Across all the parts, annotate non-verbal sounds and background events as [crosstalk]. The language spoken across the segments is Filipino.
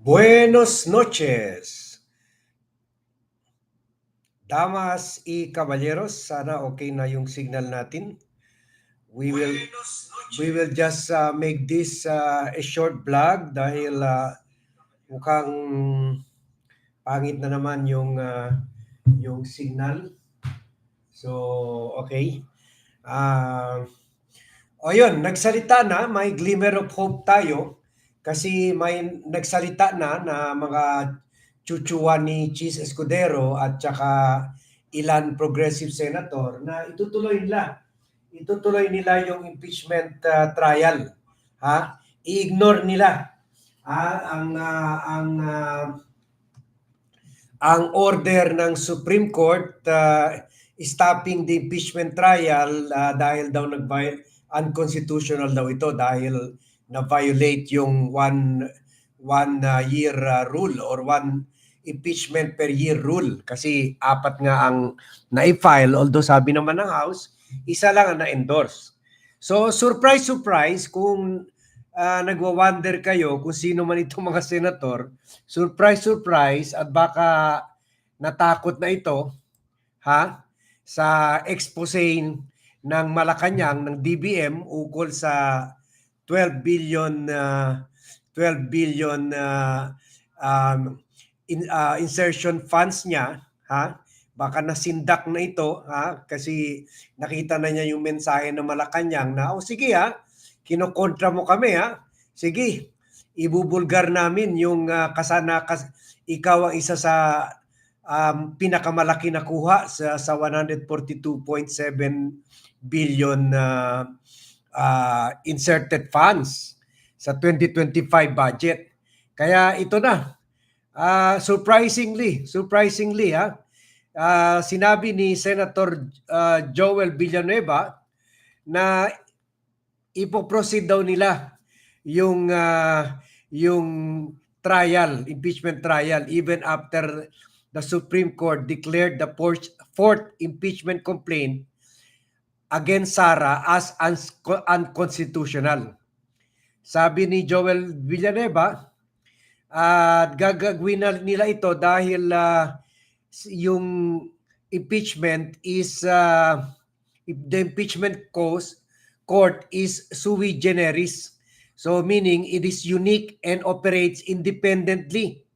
Buenos noches. Damas y caballeros, sana okay na yung signal natin. We will we will just uh, make this uh, a short vlog dahil uh, mukhang pangit na naman yung uh, yung signal. So, okay. Uh, o yun, nagsalita na, may glimmer of hope tayo kasi may nagsalita na na mga chuchuan ni Cheese Escudero at saka ilan progressive senator na itutuloy nila itutuloy nila yung impeachment uh, trial ha i-ignore nila ha? ang uh, ang uh, ang order ng Supreme Court uh, stopping the impeachment trial uh, dahil daw nag unconstitutional daw ito dahil na-violate yung one one uh, year uh, rule or one impeachment per year rule kasi apat nga ang na-file although sabi naman ng House isa lang ang na-endorse. So surprise surprise kung uh, nagwa-wonder kayo kung sino man itong mga senator, surprise surprise at baka natakot na ito ha sa expose ng Malacanang ng DBM ukol sa 12 billion uh, 12 billion uh, um, in, uh, insertion funds niya ha? Baka nasindak na ito ha? Kasi nakita na niya yung mensahe ng Malacanang na oh sige ha? Kinokontra mo kami ha? Sige ibubulgar namin yung uh, kasana kas, ikaw ang isa sa um, pinakamalaki na kuha sa sa 142.7 billion uh, uh, inserted funds sa 2025 budget. Kaya ito na. Uh, surprisingly, surprisingly ha, uh, sinabi ni Senator uh, Joel Villanueva na ipoproceed daw nila yung uh, yung trial, impeachment trial even after the Supreme Court declared the fourth, impeachment complaint against Sara as unconstitutional. Sabi ni Joel Villanueva, at uh, gagawin nila ito dahil uh, yung impeachment is uh, the impeachment cause court is sui generis. So meaning it is unique and operates independently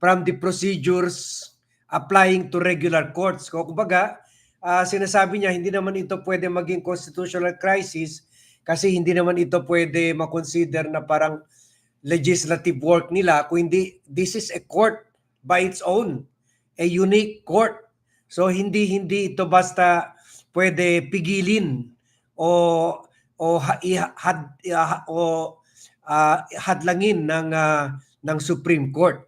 from the procedures applying to regular courts. Kung kumbaga, uh, sinasabi niya hindi naman ito pwede maging constitutional crisis kasi hindi naman ito pwede makonsider na parang legislative work nila kung hindi this is a court by its own a unique court. So hindi hindi ito basta pwede pigilin o o had, o uh, hadlangin ng uh, ng Supreme Court.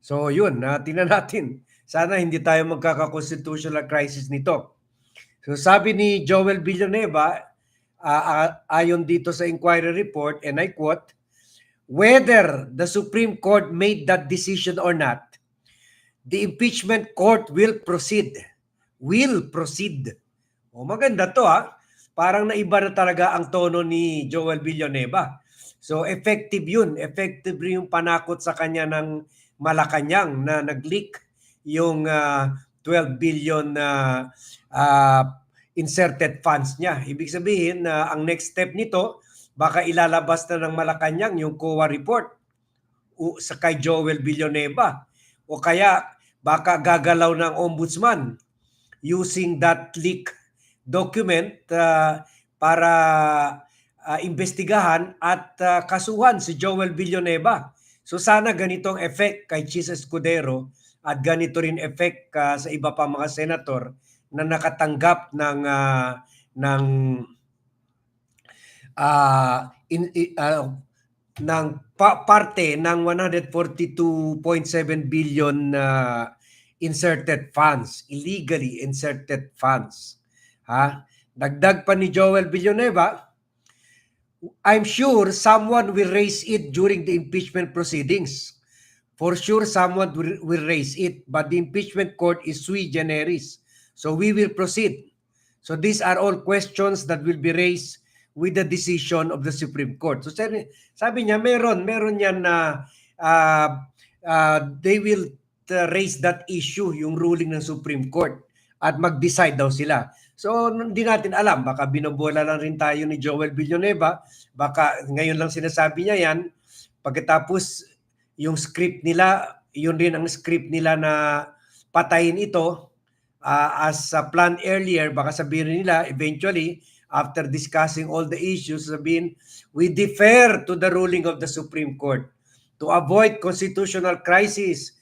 So yun uh, tingnan natin sana hindi tayo magkaka-constitutional crisis nito. So sabi ni Joel Villanueva, uh, ayon dito sa inquiry report, and I quote, whether the Supreme Court made that decision or not, the impeachment court will proceed. Will proceed. O maganda to ha. Parang naiba na talaga ang tono ni Joel Villanueva. So effective yun. Effective yung panakot sa kanya ng Malacanang na nag-leak yung uh, 12 billion na uh, uh, inserted funds niya. Ibig sabihin na uh, ang next step nito, baka ilalabas na ng Malacanang yung COA report o, sa kay Joel Villanueva. O kaya baka gagalaw ng ombudsman using that leak document uh, para uh, investigahan at uh, kasuhan si Joel Villanueva. So sana ganitong effect kay Chis Escudero at ganito rin effect uh, sa iba pa mga senator na nakatanggap ng uh, ng uh, in, uh, ng pa- parte ng 142.7 billion uh, inserted funds, illegally inserted funds. Ha? Dagdag pa ni Joel Villanueva, I'm sure someone will raise it during the impeachment proceedings. For sure, someone will, raise it, but the impeachment court is sui generis. So we will proceed. So these are all questions that will be raised with the decision of the Supreme Court. So sabi, sabi niya, meron, meron yan na uh, uh, they will uh, raise that issue, yung ruling ng Supreme Court at mag-decide daw sila. So hindi natin alam, baka binobola lang rin tayo ni Joel Villanueva, baka ngayon lang sinasabi niya yan, pagkatapos yung script nila, yun rin ang script nila na patayin ito uh, as uh, planned earlier, baka sabihin nila eventually, after discussing all the issues, sabihin, we defer to the ruling of the Supreme Court to avoid constitutional crisis.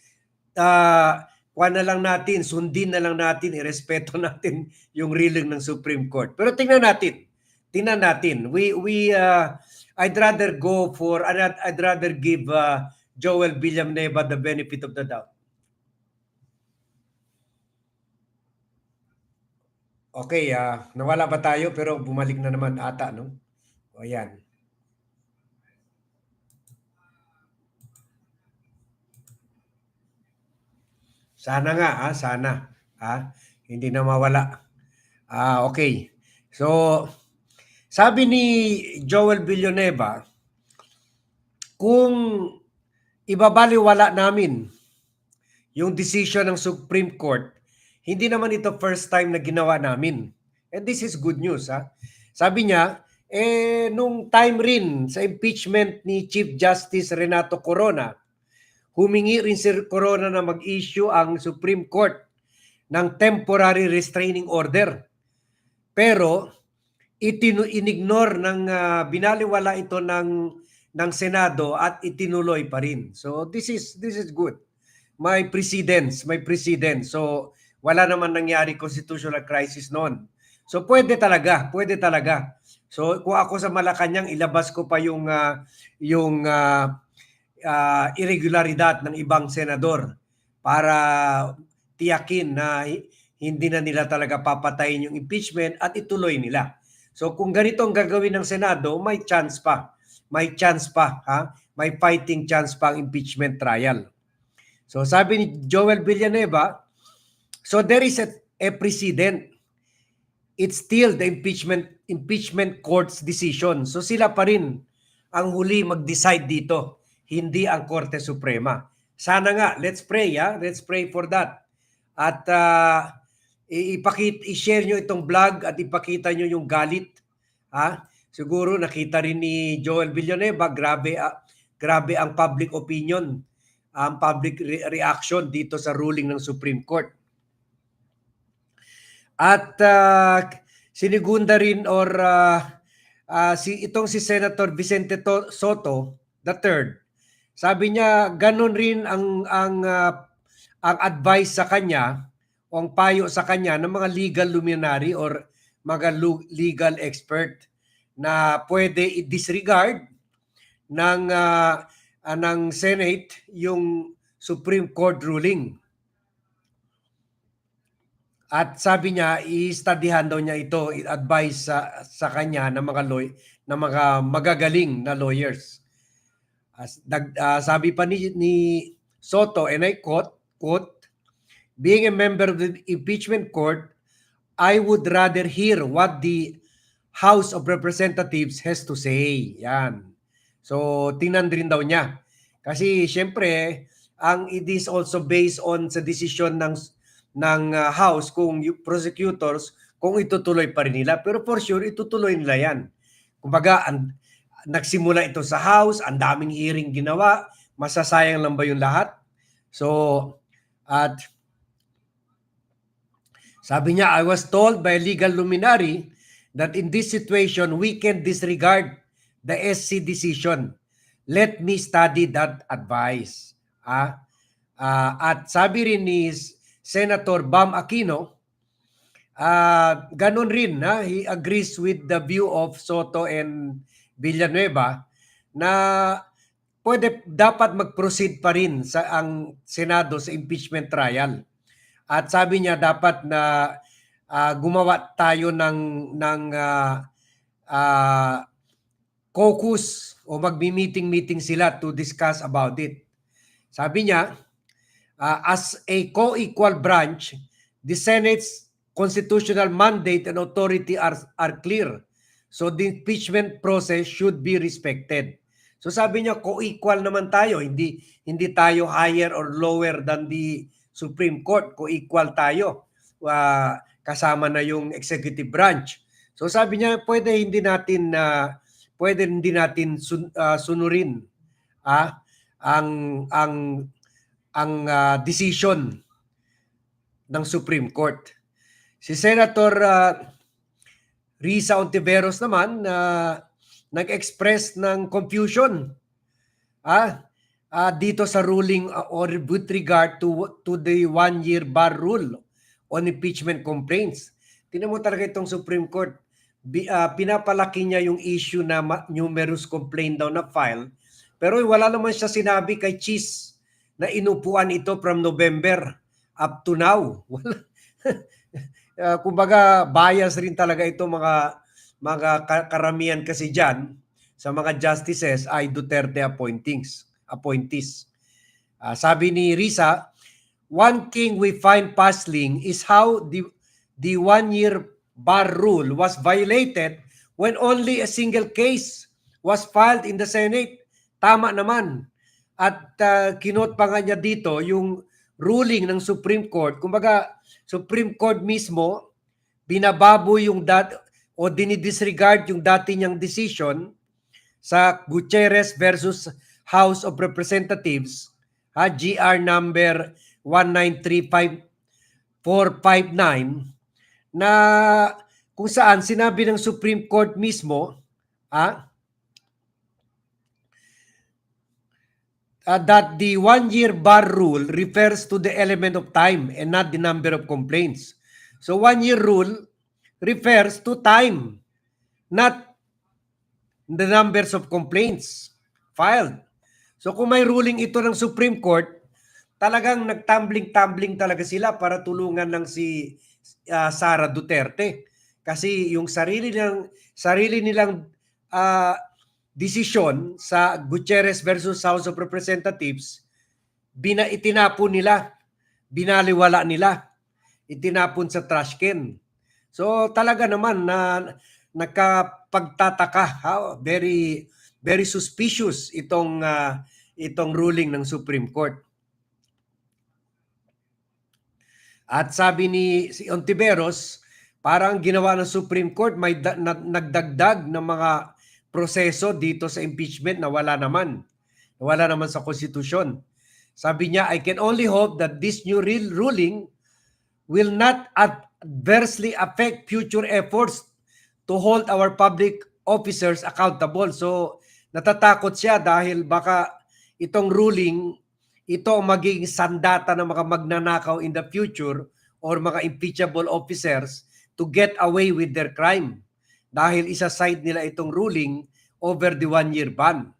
Uh, kuha na lang natin, sundin na lang natin, irespeto [laughs] natin yung ruling ng Supreme Court. Pero tingnan natin, tingnan natin. We, we, uh, I'd rather go for, I'd, rather give uh, Joel Villanueva the benefit of the doubt. Okay, ah nawala ba tayo pero bumalik na naman ata, no? O yan. Sana nga, ah, sana. Ah, hindi na mawala. Ah, okay. So, sabi ni Joel Villanueva, kung ibabaliwala namin yung decision ng Supreme Court, hindi naman ito first time na ginawa namin. And this is good news. Ha? Sabi niya, eh, nung time rin sa impeachment ni Chief Justice Renato Corona, humingi rin si Corona na mag-issue ang Supreme Court ng temporary restraining order. Pero itinu inignore ng uh, binaliwala ito ng ng Senado at itinuloy pa rin. So this is this is good. May precedence, may precedence. So wala naman nangyari constitutional crisis noon. So pwede talaga, pwede talaga. So kung ako sa Malacanang ilabas ko pa yung uh, yung uh, uh, irregularidad ng ibang senador para tiyakin na hindi na nila talaga papatayin yung impeachment at ituloy nila. So kung ganito ang gagawin ng Senado, may chance pa. May chance pa, ha? May fighting chance pa ang impeachment trial. So sabi ni Joel Villanueva, so there is a, a precedent. It's still the impeachment impeachment court's decision. So sila pa rin ang huli mag-decide dito, hindi ang Korte Suprema. Sana nga, let's pray, ha? Let's pray for that. At uh, ipakita i-share nyo itong vlog at ipakita nyo yung galit. Ha? Siguro nakita rin ni Joel Villanueva, grabe grabe ang public opinion, ang public re- reaction dito sa ruling ng Supreme Court. At uh, sinigunda rin or uh, uh, si itong si Senator Vicente Soto the third. Sabi niya ganun rin ang ang uh, ang advice sa kanya o ang payo sa kanya ng mga legal luminary or mga legal expert na pwede i-disregard ng uh, ng Senate yung Supreme Court ruling. At sabi niya, i-studyhan daw niya ito, i-advise sa, sa kanya ng mga law, ng mga magagaling na lawyers. As, dag, uh, sabi pa ni, ni Soto, and I quote, quote, being a member of the impeachment court, I would rather hear what the House of Representatives has to say. Yan. So, tingnan rin daw niya. Kasi, syempre, ang it is also based on sa decision ng ng uh, House kung prosecutors kung itutuloy pa rin nila. Pero for sure, itutuloy nila yan. Kumbaga, ang, nagsimula ito sa House, ang daming hearing ginawa, masasayang lang ba yung lahat? So, at sabi niya, I was told by legal luminary that in this situation, we can disregard the SC decision. Let me study that advice. Ah, uh, at sabi rin ni Senator Bam Aquino, uh, ganun rin, ha? he agrees with the view of Soto and Villanueva na pwede dapat mag-proceed pa rin sa ang Senado sa impeachment trial. At sabi niya dapat na uh, gumawa tayo ng ng uh, uh, caucus o magmi-meeting-meeting sila to discuss about it. Sabi niya, uh, as a co-equal branch, the Senate's constitutional mandate and authority are, are clear. So the impeachment process should be respected. So sabi niya co-equal naman tayo, hindi hindi tayo higher or lower than the Supreme Court, co-equal tayo. Uh, kasama na yung executive branch. So sabi niya pwede hindi natin uh, pwede hindi natin sun, uh, sunurin ah, ang ang ang uh, decision ng Supreme Court. Si Senator uh, Risa Ontiveros naman na uh, nag-express ng confusion ah, uh, dito sa ruling uh, or with regard to to the one year bar rule on impeachment complaints. Tingnan mo talaga itong Supreme Court uh, pinapalaki niya yung issue na numerous complaint daw na file pero wala naman siya sinabi kay Cheese na inupuan ito from November up to now. [laughs] Wala. uh, kumbaga bias rin talaga ito mga mga karamihan kasi diyan sa mga justices ay Duterte appointings, appointees. Uh, sabi ni Risa, one thing we find puzzling is how the the one year bar rule was violated when only a single case was filed in the Senate Tama naman. At uh, kinot pa nga niya dito yung ruling ng Supreme Court. Kumbaga, Supreme Court mismo, binababo yung dat o dinidisregard yung dati niyang decision sa Gutierrez versus House of Representatives, ha, GR number 1935459 na kung saan sinabi ng Supreme Court mismo, ah, uh, that the one-year bar rule refers to the element of time and not the number of complaints. So one-year rule refers to time, not the numbers of complaints filed. So kung may ruling ito ng Supreme Court, talagang nagtumbling-tumbling talaga sila para tulungan ng si uh, Sara Duterte. Kasi yung sarili nilang sarili nilang uh, desisyon sa Gutierrez versus House of Representatives, bina itinapon nila, binaliwala nila, itinapon sa trash can. So talaga naman na nakapagtataka, ha? very very suspicious itong uh, itong ruling ng Supreme Court. At sabi ni si Ontiveros, parang ginawa ng Supreme Court may da, na, nagdagdag ng mga proseso dito sa impeachment na wala naman. Wala naman sa konstitusyon. Sabi niya, I can only hope that this new real ruling will not adversely affect future efforts to hold our public officers accountable. So, natatakot siya dahil baka itong ruling, ito magiging sandata ng mga magnanakaw in the future or mga impeachable officers to get away with their crime dahil isa-side nila itong ruling over the one-year ban.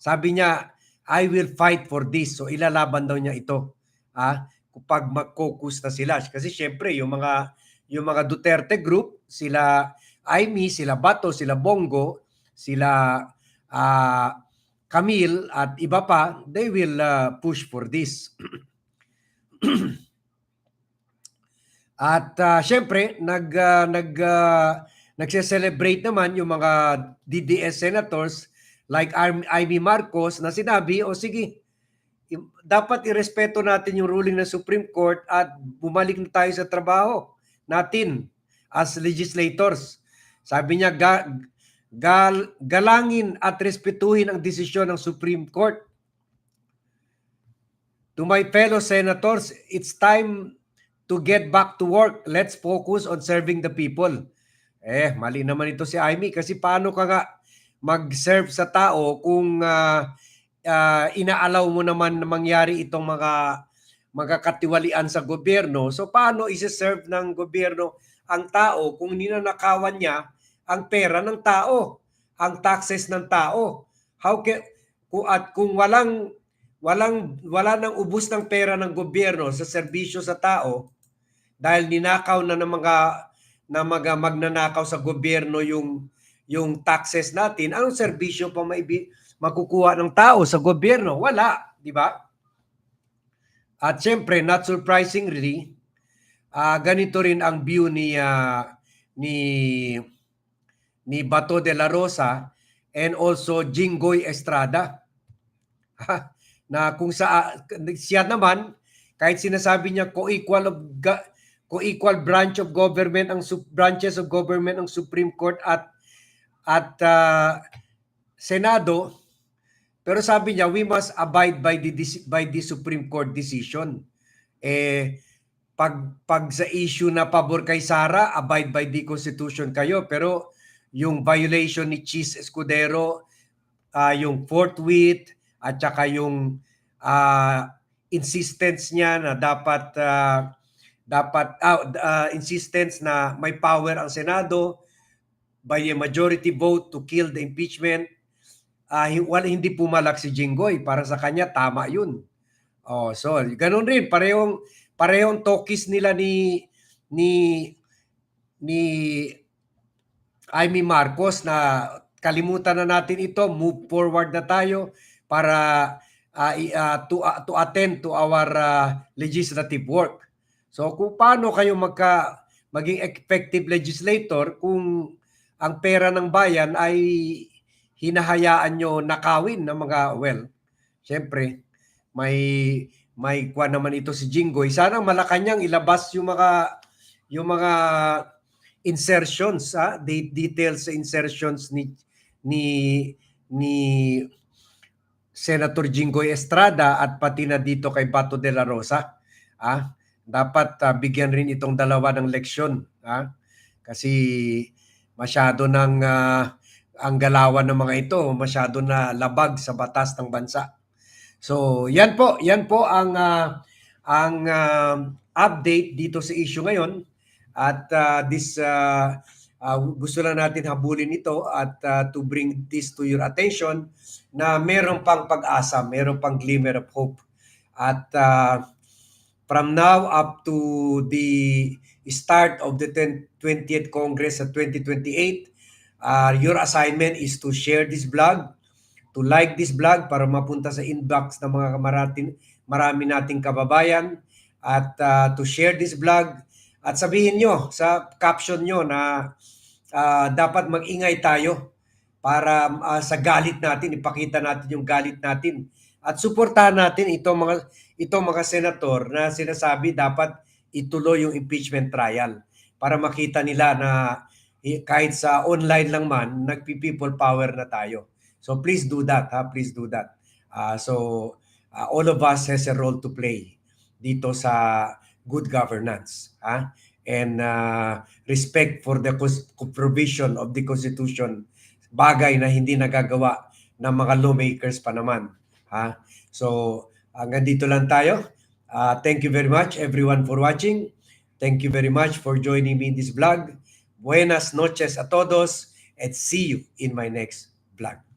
Sabi niya, I will fight for this. So ilalaban daw niya ito. Ah, kapag mag-focus na sila. Kasi syempre, yung mga yung mga Duterte group, sila Aimee, sila Bato, sila Bongo, sila uh, Camille at iba pa, they will uh, push for this. at uh, syempre, nag uh, nag uh, nagse-celebrate naman yung mga DDS senators like Amy Marcos na sinabi, o sige, dapat irespeto natin yung ruling ng Supreme Court at bumalik na tayo sa trabaho natin as legislators. Sabi niya, gal, galangin at respetuhin ang desisyon ng Supreme Court. To my fellow senators, it's time to get back to work. Let's focus on serving the people. Eh, mali naman ito si Amy kasi paano ka nga mag-serve sa tao kung uh, uh, inaalaw mo naman na mangyari itong mga magkakatiwalian sa gobyerno. So paano isi-serve ng gobyerno ang tao kung ninanakawan niya ang pera ng tao, ang taxes ng tao? How can at kung walang walang wala nang ubos ng pera ng gobyerno sa serbisyo sa tao dahil ninakaw na ng mga na mag, magnanakaw sa gobyerno yung yung taxes natin, anong serbisyo pa may makukuha ng tao sa gobyerno? Wala, di ba? At syempre, not surprisingly, uh, ganito rin ang view ni uh, ni ni Bato de la Rosa and also Jinggoy Estrada. [laughs] Na kung sa siya naman kahit sinasabi niya co-equal of co-equal branch of government ang branches of government ang Supreme Court at at ah, Senado pero sabi niya we must abide by the by the Supreme Court decision eh pag pag sa issue na pabor kay Sara abide by the constitution kayo pero yung violation ni Cheese Escudero ah, yung forthwith at saka yung ah, insistence niya na dapat ah, dapat ah, ah, insistence na may power ang Senado by a majority vote to kill the impeachment. Hi- wala hindi pumalak si Jinggoy. Para sa kanya tama yun. Oh so ganun rin. Parehong parehong tokis nila ni ni ni Amy Marcos na kalimutan na natin ito. Move forward na tayo para i- ah, to ah, to attend to our ah, legislative work. So kung paano kayo magka maging effective legislator kung ang pera ng bayan ay hinahayaan nyo nakawin ng mga well syempre may may kwa naman ito si Jinggoy. Sana Malacanang ilabas yung mga yung mga insertions ha? De- details sa insertions ni ni ni Senator Jinggoy Estrada at pati na dito kay Bato de la Rosa ah dapat ah, bigyan rin itong dalawa ng leksyon ha? Kasi masyado ng ah, ang galawan ng mga ito masyado na labag sa batas ng bansa. So yan po yan po ang ah, ang ah, update dito sa issue ngayon at ah, this ah, ah, gusto lang natin habulin ito at ah, to bring this to your attention na meron pang pag-asa, meron pang glimmer of hope. At ah, from now up to the start of the 10 20th Congress at 2028, ah, your assignment is to share this blog, to like this blog para mapunta sa inbox ng mga kamaratin, marami nating kababayan at ah, to share this blog at sabihin nyo sa caption nyo na ah, dapat mag-ingay tayo para ah, sa galit natin, ipakita natin yung galit natin at suportahan natin itong mga itong mga senator na sinasabi dapat ituloy yung impeachment trial para makita nila na kahit sa online lang man nagpi-people power na tayo. So please do that, ha? Please do that. Ah, so ah, all of us has a role to play dito sa good governance, ha? And ah, respect for the provision of the constitution bagay na hindi nagagawa ng mga lawmakers pa naman. Ha? So, hanggang dito lang tayo. Ah, thank you very much everyone for watching. Thank you very much for joining me in this vlog. Buenas noches a todos and see you in my next vlog.